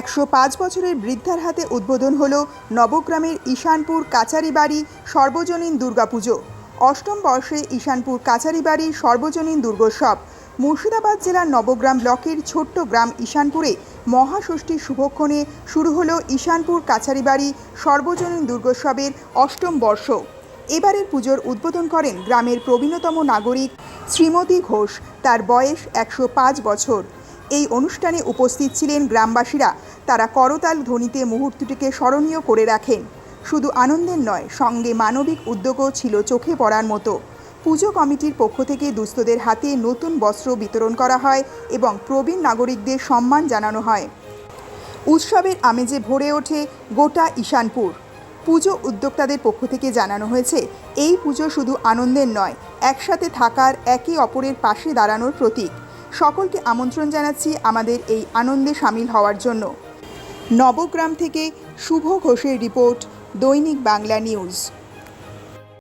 একশো পাঁচ বছরের বৃদ্ধার হাতে উদ্বোধন হল নবগ্রামের ঈশানপুর কাচারি বাড়ি সর্বজনীন দুর্গাপুজো। অষ্টম বর্ষে ঈশানপুর কাচারিবাড়ির সর্বজনীন দুর্গোৎসব। মুর্শিদাবাদ জেলার নবগ্রাম ব্লকের ছোট্ট গ্রাম ঈশানপুরে মহাষষ্ঠীর শুভক্ষণে শুরু হলো ঈশানপুর কাছারি বাড়ি সর্বজনীন দুর্গোৎসবের অষ্টম বর্ষ। এবারের পুজোর উদ্বোধন করেন গ্রামের প্রবীণতম নাগরিক শ্রীমতী ঘোষ। তার বয়স একশো পাঁচ বছর। এই অনুষ্ঠানে উপস্থিত ছিলেন গ্রামবাসীরা। তারা করতাল ধ্বনিতে মুহূর্তটিকে স্মরণীয় করে রাখেন। শুধু আনন্দের নয়, সঙ্গে মানবিক উদ্যোগও ছিল চোখে পড়ার মতো। পুজো কমিটির পক্ষ থেকে দুস্থদের হাতে নতুন বস্ত্র বিতরণ করা হয় এবং প্রবীণ নাগরিকদের সম্মান জানানো হয়। উৎসবের আমেজে ভরে ওঠে গোটা ঈশানপুর। পুজো উদ্যোক্তাদের পক্ষ থেকে জানানো হয়েছে, এই পুজো শুধু আনন্দের নয়, একসাথে থাকার একে অপরের পাশে দাঁড়ানোর প্রতীক। সকলকে আমন্ত্রণ জানাচ্ছি আমাদের এই আনন্দে সামিল হওয়ার জন্য। নবগ্রাম থেকে শুভ ঘোষের রিপোর্ট, দৈনিক বাংলা নিউজ।